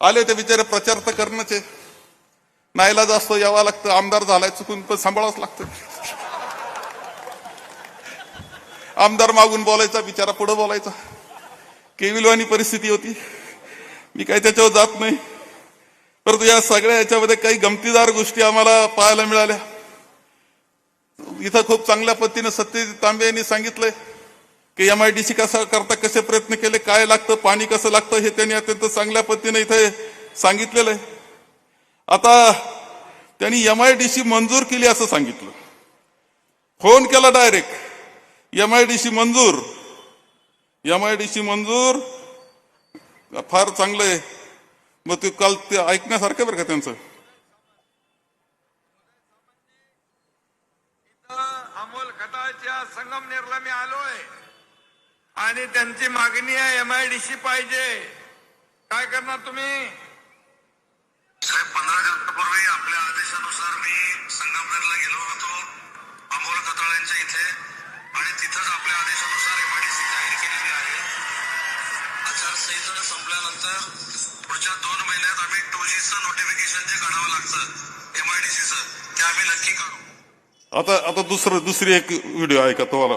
आले ते बिचारे प्रचार तर करणंच आहे. नाहीला जास्त यावं लागतं आमदार झालाय चुकून पण सांभाळावंच लागतं. आमदार मागून बोलायचा बिचारा पुढे बोलायचा. केविलवानी परिस्थिती होती. मी काही त्याच्यावर जात नाही. परंतु या सगळ्या याच्यामध्ये काही गमतीदार गोष्टी आम्हाला पाहायला मिळाल्या. इथं खूप चांगल्या पद्धतीनं सत्यजित तांबे यांनी सांगितलंय. की एम आय डी सी कसा करता कसे प्रयत्न केले काय लागतं पाणी कसं लागतं हे त्यांनी अत्यंत चांगल्या पद्धतीने इथे सांगितलेलं आहे. आता त्यांनी एम आय डी सी मंजूर केली असं सांगितलं. फोन केला direct. M I D C मंजूर. एम आय डी सी मंजूर फार चांगलं आहे. मग ते काल ते ऐकण्यासारखं बरं का त्यांचं? अमोल खताळच्या संगमनेरला मी आलोय. आणि त्यांची मागणी आहे एमआयडीसी पाहिजे. काय करणार तुम्ही? साहेब पंधरा दिवसापूर्वी आपल्या आदेशानुसार मी संगमनेरला गेलो होतो अमोल कताळ यांच्या इथे. आणि तिथंच आपल्या आदेशानुसार एमआयडीसी जाहीर केलेली आहे. आचारसंहिता संपल्यानंतर पुढच्या दोन महिन्यात आम्ही टू जीचं नोटिफिकेशन जे काढावं लागतं एमआयडीसीचं ते आम्ही नक्की काढू आता आता दुसरं दुसरी एक व्हिडिओ ऐका तुम्हाला?